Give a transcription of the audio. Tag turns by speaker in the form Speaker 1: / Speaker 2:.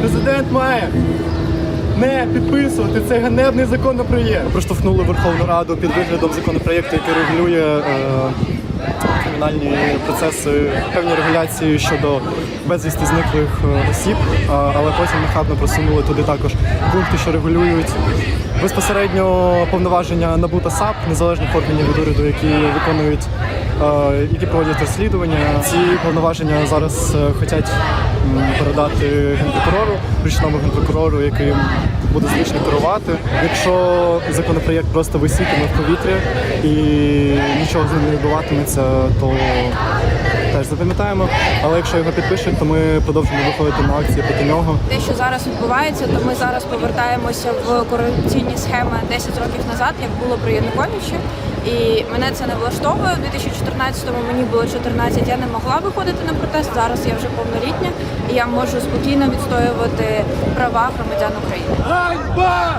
Speaker 1: Президент має не підписувати цей ганебний законопроєкт. Проштовхнули Верховну Раду під виглядом законопроєкту, який регулює е, кримінальні процеси, певні регуляції щодо безвісти зниклих е, осіб, але потім нахабно просунули туди також пункти, що регулюють безпосередньо повноваження НАБУ та САП, незалежних органів від уряду, які виконують, е, які проводять розслідування. Ці повноваження зараз е, хочуть передати генпрокурору, річному генпрокурору, яким буде зручно керувати. Якщо законопроєкт просто висітиме в повітрі і нічого з ним не відбуватиметься, то теж запам'ятаємо. Але якщо його підпишуть, то ми продовжимо виходити на акції проти нього.
Speaker 2: Те, що зараз відбувається, то ми зараз повертаємося в корупційні схеми 10 років назад, як було при Януковичі. І мене це не влаштовує. У 2014-му мені було 14, я не могла виходити на протест. Зараз я вже повнолітня і я можу спокійно відстоювати права громадян України.
Speaker 3: Bye!